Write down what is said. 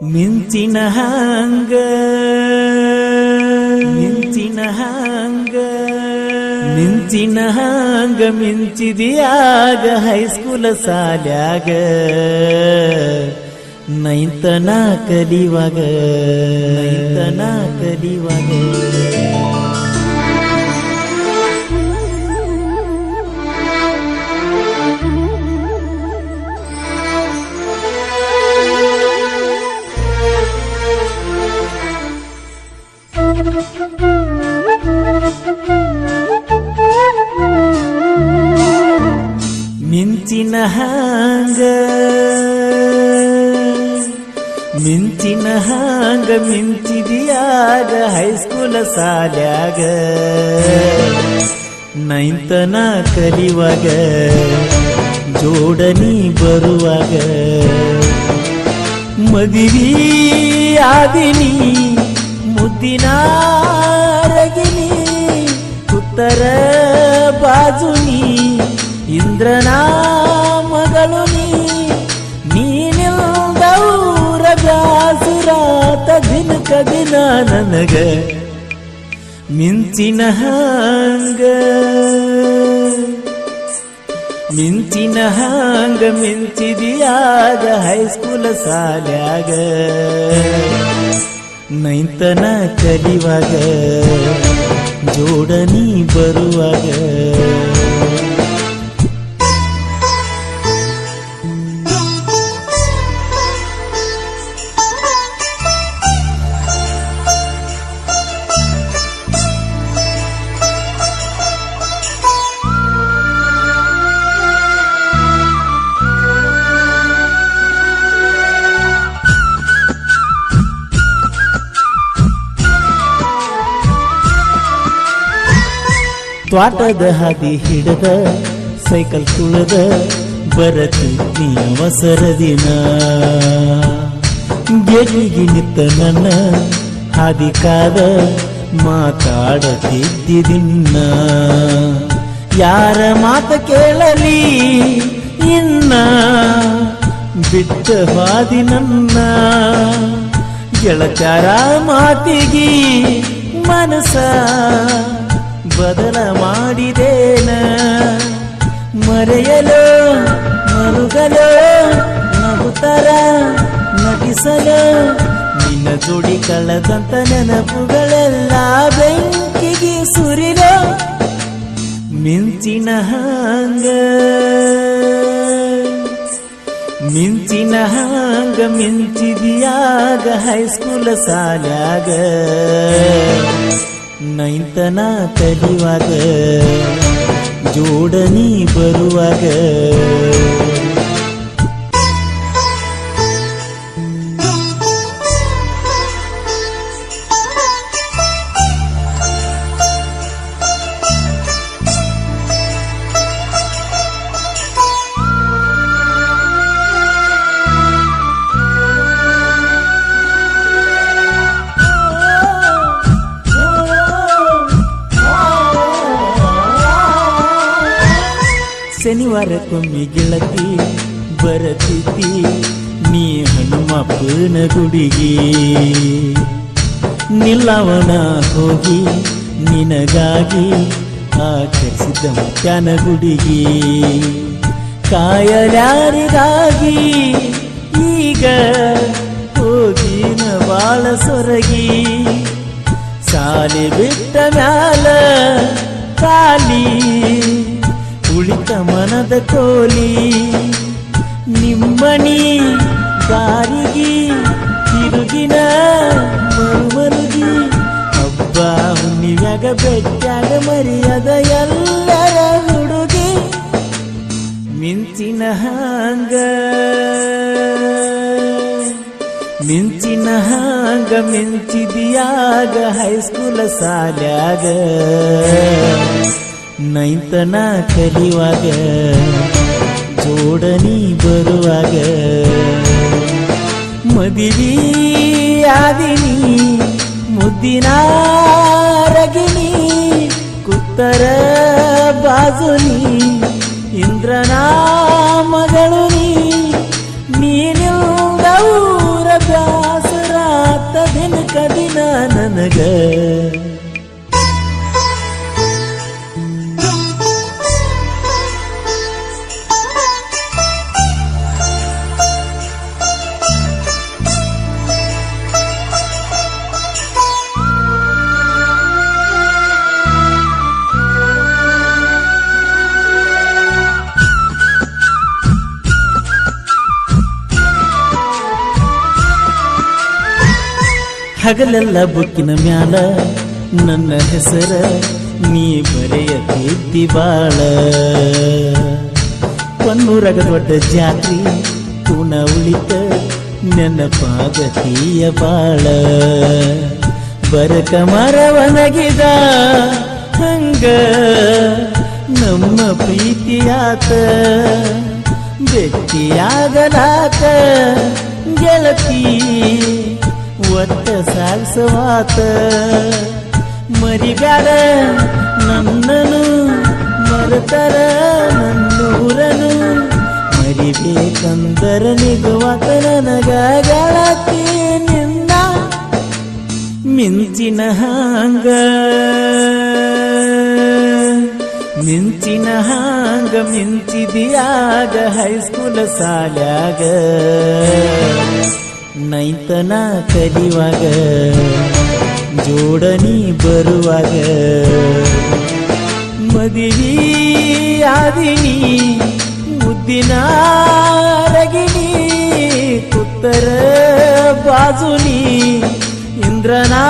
ಮಿಂಚಿನ ಹಂಗ ಮಿಂಚಿನ ಹಂಗ ಮಿಂಚಿನ ಹಂಗ ಮಿಂಚಿದಿಯಾಗ ಹೈಸ್ಕೂಲ ಸಾಲ್ಯಾಗ ನೈತನ ಕಲಿವಾಗ ನೈತನ ಕಲಿವಾಗ ಮಿಂಚಿನ ಹಾಂಗ. ಮಿಂಚಿನ ಹಾಂಗ ಮಿಂಚಿದಿಯಾಗ ಹೈಸ್ಕೂಲ ಸಾಲ್ಯಾಗ. ನೈಂತನ ಕಲಿವಾಗ ಜೋಡನಿ ಬರುವಾಗ. ಮದಿವಿ ಆದಿನಿ ಮುದ್ದಿನ ರಗಿನಿ ಉತ್ತರ ಬಾಜುನಿ, ಇಂದ್ರನ ಮಗಳು ನೀ ನೀನಿಲ್ದ ಊರ ಬ್ಯಾಸುರಾತ ದಿನಕ ದಿನ ನನಗ. ಮಿಂಚಿನ ಹಾಂಗ ಮಿಂಚಿನ ಹಾಂಗ ಮಿಂಚಿದಿಯಾಗ ಹೈಸ್ಕೂಲ ಸಾಲ್ಯಾಗ. ನೈತನ ಕಲಿವಾಗ ಜೋಡನಿ ಬರುವಾಗ. ತ್ವಾಟದ ಹಾದಿ ಹಿಡದ, ಸೈಕಲ್ ತುಳದ, ಬರತಿ ನೀ ಅವಸರ ದಿನ ಗೆಲಿಗಿ ನಿತ್ತ ನನ್ನ ಹಾದಿ ಕಾದ ಮಾತಾಡತಿದ್ದಿದಿನ್ನ ಯಾರ ಮಾತ ಕೇಳಲಿ ಇನ್ನ, ಬಿಟ್ಟ ಹಾದಿ ನನ್ನ. ಗೆಳಚಾರ ಮಾತಿಗಿ ಮನಸ ಬದಲ ಮಾಡಿದೇನ? ಮರೆಯಲು, ಮರುಗಲು ನಗುತ್ತರ ನಟಿಸಲು ನಿನ್ನ ಜೋಡಿ ಕಳೆದಂತ ನೆನಪುಗಳೆಲ್ಲ ಬೆಂಕಿಗೆ ಸುರಿದ ಮಿಂಚಿನ ಹಾಂಗ. ಮಿಂಚಿನ ಹಾಂಗ ಮಿಂಚಿದಿಯಾಗ ಹೈಸ್ಕೂಲ ಸಾಲ್ಯಾಗ ನೈಂತನ ಕಲಿವಾಗ ಜೋಡನಿ ಬರುವಾಗ ಶನಿವಾರಕ್ಕೊಮ್ಮೆ ಗೆಳತಿ ಬರತಿ ನೀ ಹನುಮಪ್ಪನ ಗುಡಿಗೆ. ನಿಲ್ಲವನ ಹೋಗಿ ನಿನಗಾಗಿ ಆಚರಿಸಿದ ಮಕ್ಕನ ಗುಡಿಗೆ. ಕಾಯಲಾರಿಗಾಗಿ ಈಗ ಹೋಗಿನ ಬಾಳ ಸೊರಗಿ. ಸಾಲಿ ಬಿಟ್ಟ ಮ್ಯಾಲ ಉಳಿತ ಮನದ ಕೋಲಿ ನಿಮ್ಮಣಿ ಬಾರಿಗಿ, ತಿರುಗಿನ ಮರುಮರುಗಿ. ಹಬ್ಬ ಹುಣ್ಣಿಯಾಗ ಬೆಟ್ಟಾಗ ಮರಿಯದ ಎಲ್ಲರ ಹುಡುಗಿ. ಮಿಂಚಿನ ಹಾಂಗ ಮಿಂಚಿನ ಹಾಂಗ ಮಿಂಚಿದಿಯಾಗ, ಹೈಸ್ಕೂಲ ಸಾಲ್ಯಾಗ. ನೈಂತನ ಕಲಿವಾಗ ಜೋಡನಿ ಬರುವಾಗ ಮದಿವಿ ಆದಿನಿ ಮುದ್ದಿನ ರಗಿನಿ ಕುತ್ತರ ಬಾಜುನಿ ಇಂದ್ರನ ಮಗಳು ನೀ ನೀನಿಲ್ದ ಊರ ಹಗಲೆಲ್ಲ ಬುಕ್ಕಿನ ಮ್ಯಾಲ ನನ್ನ ಹೆಸರ ನೀ ಬರೆಯ ಕೀರ್ತಿ ಬಾಳ. ಕೊನ್ನೂರಗ ದೊಡ್ಡ ಜಾತ್ರಿ, ತುಣ ಉಳಿತ ನೆನಪಾಗತೀಯ ಬಾಳ. ಬರಕ ಮರವನಗಿದ ಹಂಗ ನಮ್ಮ ಪ್ರೀತಿಯಾತ ಬೆಟ್ಟಿಯಾಗಲಾತ ಗೆಳತಿ ಒಟ್ಟ ಸಾಗಿಸವಾತ ಮರಿಬ್ಯಾಡ ನನ್ನನು ಮರತರ ನನ್ನೂರನು ಮರಿಬೇಕಂದರ ನಿಗುವಾತ ನನಗಾಗಳತಿ ಗೆಳತಿ ನಿನ್ನ ಮಿಂಚಿನ ಹಾಂಗ. ಮಿಂಚಿನ ಹಾಂಗ ಮಿಂಚಿದಿಯಾಗ ಹೈಸ್ಕೂಲ ಸಾಲ್ಯಾಗ. ನೈತನ ಕಲಿಯುವಾಗ ಜೋಡನಿ ಬರುವಾಗ. ಮದಿವಿ ಆದಿನಿ ಮುದ್ದಿನ ರಗಿಣಿ ಕುತ್ತರ ಬಾಜುನಿ ಇಂದ್ರನಾ